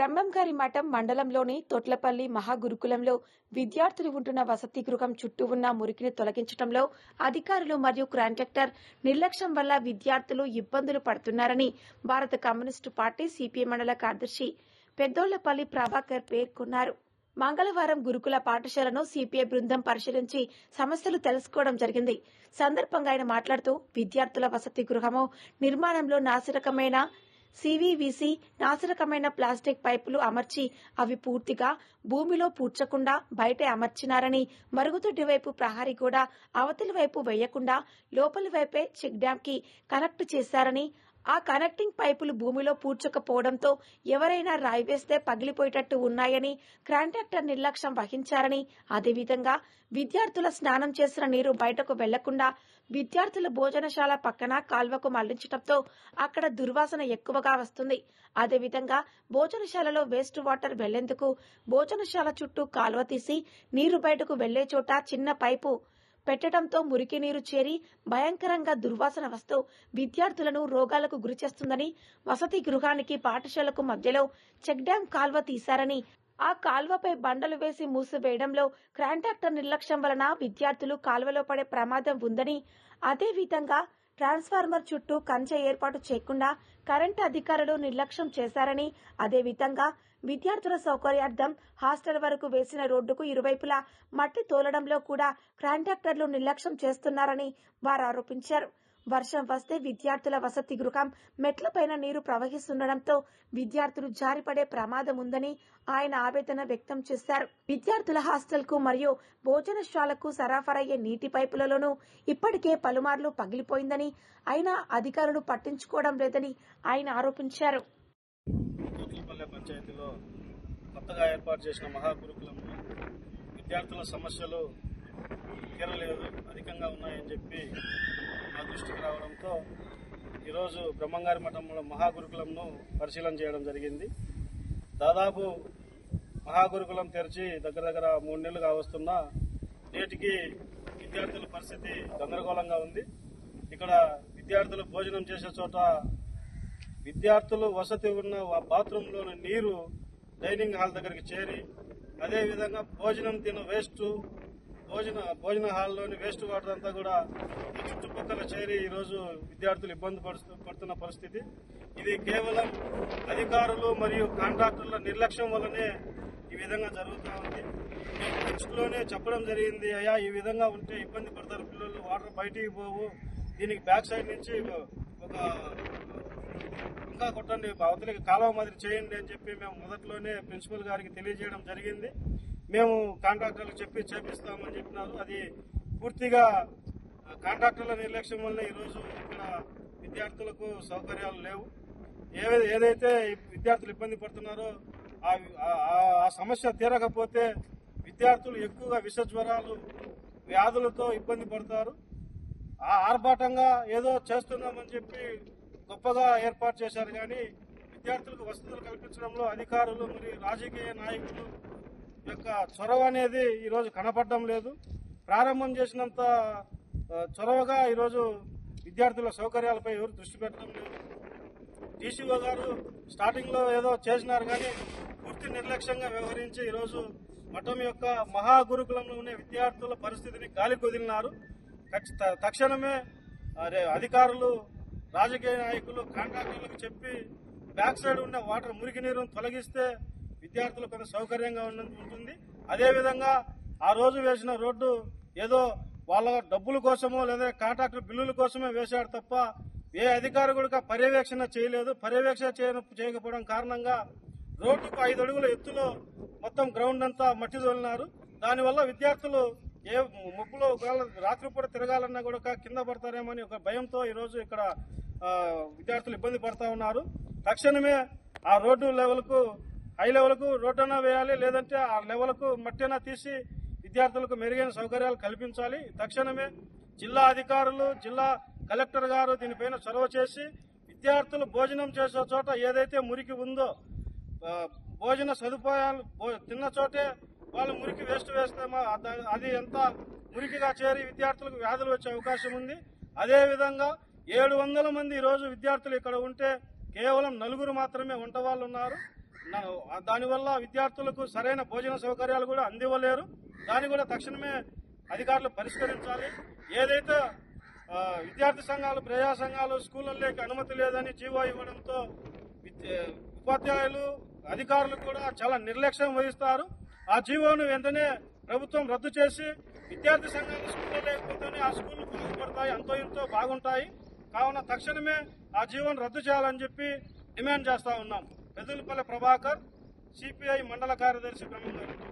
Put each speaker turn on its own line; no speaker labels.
బ్రహ్మంగారి మఠం మండలంలోని తొట్లపల్లి మహాగురుకులంలో విద్యార్థులు ఉంటున్న వసతి గృహం చుట్టూ ఉన్న మురికిని తొలగించడంలో అధికారులు మరియు కాంట్రాక్టర్ నిర్లక్ష్యం వల్ల విద్యార్థులు ఇబ్బందులు పడుతున్నారని భారత కమ్యూనిస్టు పార్టీ సిపిఐ మండల కార్యదర్శి పెద్దోళ్ళపల్లి ప్రభాకర్ పేర్కొన్నారు. మంగళవారం గురుకుల పాఠశాలను సిపిఐ బృందం పరిశీలించి సమస్యలు తెలుసుకోవడం జరిగింది. సందర్భంగా ఆయన మాట్లాడుతూ విద్యార్థుల వసతి గృహము నిర్మాణంలో నాసిరకమైన సివివిసి నాసిరకమైన ప్లాస్టిక్ పైపులు అమర్చి అవి పూర్తిగా భూమిలో పూడ్చకుండా బయటే అమర్చినారని మరుగుదొడ్డి వైపు ప్రహారీ కూడా అవతలి వైపు వేయకుండా లోపలి వైపే చెక్ డ్యాం కి కనెక్ట్ చేశారని ఆ కనెక్టింగ్ పైపులు భూమిలో పూడ్చకపోవడంతో ఎవరైనా రాయి వేస్తే పగిలిపోయేటట్టు ఉన్నాయని కాంట్రాక్టర్ నిర్లక్ష్యం వహించారని అదేవిధంగా విద్యార్థుల స్నానం చేసిన నీరు బయటకు వెళ్ళకుండా విద్యార్థుల భోజనశాల పక్కన కాల్వకు మళ్ళించడంతో అక్కడ దుర్వాసన ఎక్కువగా వస్తుంది. అదేవిధంగా భోజనశాలలో వేస్ట్ వాటర్ వెళ్ళేందుకు భోజనశాల చుట్టూ కాలువ తీసి నీరు బయటకు వెళ్ళే చోట చిన్న పైపు పెట్టడంతో మురికి నీరు చేరి భయంకరంగా దుర్వాసన వస్తూ విద్యార్థులను రోగాలకు గురిచేస్తుందని వసతి గృహానికి పాఠశాలకు మధ్యలో చెక్ డ్యాం కాల్వ తీశారని ఆ కాల్వపై బండలు వేసి మూసివేయడంలో కాంట్రాక్టర్ నిర్లక్ష్యం వలన విద్యార్థులు కాల్వలో పడే ప్రమాదం ఉందని అదేవిధంగా ట్రాన్స్ఫార్మర్ చుట్టూ కంచె ఏర్పాటు చేయకుండా కరెంటు అధికారులు నిర్లక్ష్యం చేశారని అదేవిధంగా విద్యార్థుల సౌకర్యార్థం హాస్టల్ వరకు వేసిన రోడ్డుకు ఇరువైపులా మట్టి తోలడంలో కూడా కాంట్రాక్టర్లు నిర్లక్ష్యం చేస్తున్నారని వారు ఆరోపించారు. వర్షం వస్తే విద్యార్థుల వసతి గృహం మెట్లపైన నీరు ప్రవహిస్తుండటంతో విద్యార్థులు జారిపడే ప్రమాదం ఉందని ఆయన ఆవేదన వ్యక్తం చేశారు. విద్యార్థుల హాస్టల్కు మరియు భోజనశాలకు సరఫరయ్యే నీటి పైపులలోనూ ఇప్పటికే పలుమార్లు పగిలిపోయిందని అయినా అధికారులు పట్టించుకోవడం లేదని ఆయన ఆరోపించారు.
పంచాయతీలో కొత్తగా ఏర్పాటు చేసిన మహాగురుకులంలో విద్యార్థుల సమస్యలు తీరలేదు అధికంగా ఉన్నాయని చెప్పి నా దృష్టికి రావడంతో ఈరోజు బ్రహ్మంగారి మఠంలో మహాగురుకులంను పరిశీలన చేయడం జరిగింది. దాదాపు మహాగురుకులం తెరిచి దగ్గర దగ్గర మూడు నెలలుగా వస్తున్నా నేటికి విద్యార్థుల పరిస్థితి గందరగోళంగా ఉంది. ఇక్కడ విద్యార్థులు భోజనం చేసే చోట విద్యార్థులు వసతి ఉన్న ఆ బాత్రూంలోని నీరు డైనింగ్ హాల్ దగ్గరికి చేరి అదేవిధంగా భోజనం తిన వేస్ట్ భోజన భోజన హాల్లోని వేస్ట్ వాటర్ అంతా కూడా ఈ చుట్టుపక్కల చేరి ఈరోజు విద్యార్థులు ఇబ్బంది పడుతు పడుతున్న పరిస్థితి. ఇది కేవలం అధికారులు మరియు కాంట్రాక్టర్ల నిర్లక్ష్యం వల్లనే ఈ విధంగా జరుగుతూ ఉంది. మేము టెక్స్ట్లోనే చెప్పడం జరిగింది అయ్యా ఈ విధంగా ఉంటే ఇబ్బంది పడతారు పిల్లలు వాటర్ బయటికి పోవు. దీనికి బ్యాక్ సైడ్ నుంచి ఒక ఇంకా కొట్టండి అవతలికి కాలువ మాదిరి చేయండి అని చెప్పి మేము మొదట్లోనే ప్రిన్సిపల్ గారికి తెలియజేయడం జరిగింది. మేము కాంట్రాక్టర్లకు చెప్పి చేపిస్తామని చెప్పినారు. అది పూర్తిగా కాంట్రాక్టర్ల నిర్లక్ష్యం వల్ల ఈరోజు ఇక్కడ విద్యార్థులకు సౌకర్యాలు లేవు. ఏదైతే విద్యార్థులు ఇబ్బంది పడుతున్నారో ఆ ఆ- సమస్య తీరకపోతే విద్యార్థులు ఎక్కువగా విష జ్వరాలు వ్యాధులతో ఇబ్బంది పడతారు. ఆ ఆర్భాటంగా ఏదో చేస్తున్నామని చెప్పి గొప్పగా ఏర్పాటు చేశారు. కానీ విద్యార్థులకు వసతులు కల్పించడంలో అధికారులు మరియు రాజకీయ నాయకులు యొక్క చొరవ అనేది ఈరోజు కనపడడం లేదు. ప్రారంభం చేసినంత చొరవగా ఈరోజు విద్యార్థుల సౌకర్యాలపై ఎవరు దృష్టి పెట్టడం లేదు. డీసీఓ గారు స్టార్టింగ్లో ఏదో చేసినారు కానీ పూర్తి నిర్లక్ష్యంగా వ్యవహరించి ఈరోజు మఠం యొక్క మహాగురుకులంలో ఉండే విద్యార్థుల పరిస్థితిని గాలి కుదిలినారు. త- తక్షణమే అధికారులు రాజకీయ నాయకులు కాంట్రాక్టర్లకు చెప్పి బ్యాక్ సైడ్ ఉన్న వాటర్ మురికి నీరును తొలగిస్తే విద్యార్థులు కొంత సౌకర్యంగా ఉన్న- ఉంటుంది. అదేవిధంగా ఆ రోజు వేసిన రోడ్డు ఏదో వాళ్ళ డబ్బుల కోసమో లేదా కాంట్రాక్టర్ బిల్లుల కోసమే వేశాడు తప్ప ఏ అధికారి కూడా పర్యవేక్షణ చేయలేదు. పర్యవేక్షణ చేయన- చేయకపోవడం కారణంగా రోడ్డుకు ఐదు అడుగుల ఎత్తులో మొత్తం గ్రౌండ్ అంతా మట్టి తోలినారు. దానివల్ల విద్యార్థులు ఏ ముప్పులో ఒకవేళ రాత్రిపూట తిరగాలన్నా కూడా కింద పడతారేమో అని ఒక భయంతో ఈరోజు ఇక్కడ విద్యార్థులు ఇబ్బంది పడతా ఉన్నారు. తక్షణమే ఆ రోడ్డు లెవెల్కు హై లెవెల్కు రోడ్డు వేయాలి లేదంటే ఆ లెవెల్కు మట్టి తీసి విద్యార్థులకు మెరుగైన సౌకర్యాలు కల్పించాలి. తక్షణమే జిల్లా అధికారులు జిల్లా కలెక్టర్ గారు దీనిపైన చొరవ చేసి విద్యార్థులు భోజనం చేసే చోట ఏదైతే మురికి ఉందో భోజన సదుపాయాలు తిన్న చోటే వాళ్ళు మురికి వేస్ట్ వేస్తామో అది ఎంత మురికిగా చేరి విద్యార్థులకు వ్యాధులు వచ్చే అవకాశం ఉంది. అదేవిధంగా ఏడు వందల మంది ఈరోజు విద్యార్థులు ఇక్కడ ఉంటే కేవలం నలుగురు మాత్రమే వంట వాళ్ళు ఉన్నారు. దానివల్ల విద్యార్థులకు సరైన భోజన సౌకర్యాలు కూడా అందివ్వలేరు. దాన్ని కూడా తక్షణమే అధికారులు పరిష్కరించాలి. ఏదైతే విద్యార్థి సంఘాలు ప్రజా సంఘాలు స్కూళ్ళలోకి అనుమతి లేదని జీవో ఇవ్వడంతో విద్య- ఉపాధ్యాయులు అధికారులు కూడా చాలా నిర్లక్ష్యం వహిస్తారు. ఆ జీవోను వెంటనే ప్రభుత్వం రద్దు చేసి విద్యార్థి సంఘాలు స్కూల్లో లేకపోతేనే ఆ స్కూళ్ళు బాగుపడతాయి అంతో ఎంతో బాగుంటాయి. కావున తక్షణమే ఆ జీవోను రద్దు చేయాలని చెప్పి డిమాండ్ చేస్తా ఉన్నాం. పెదలపల్లి ప్రభాకర్ సిపిఐ మండల కార్యదర్శి బ్రహ్మంగారు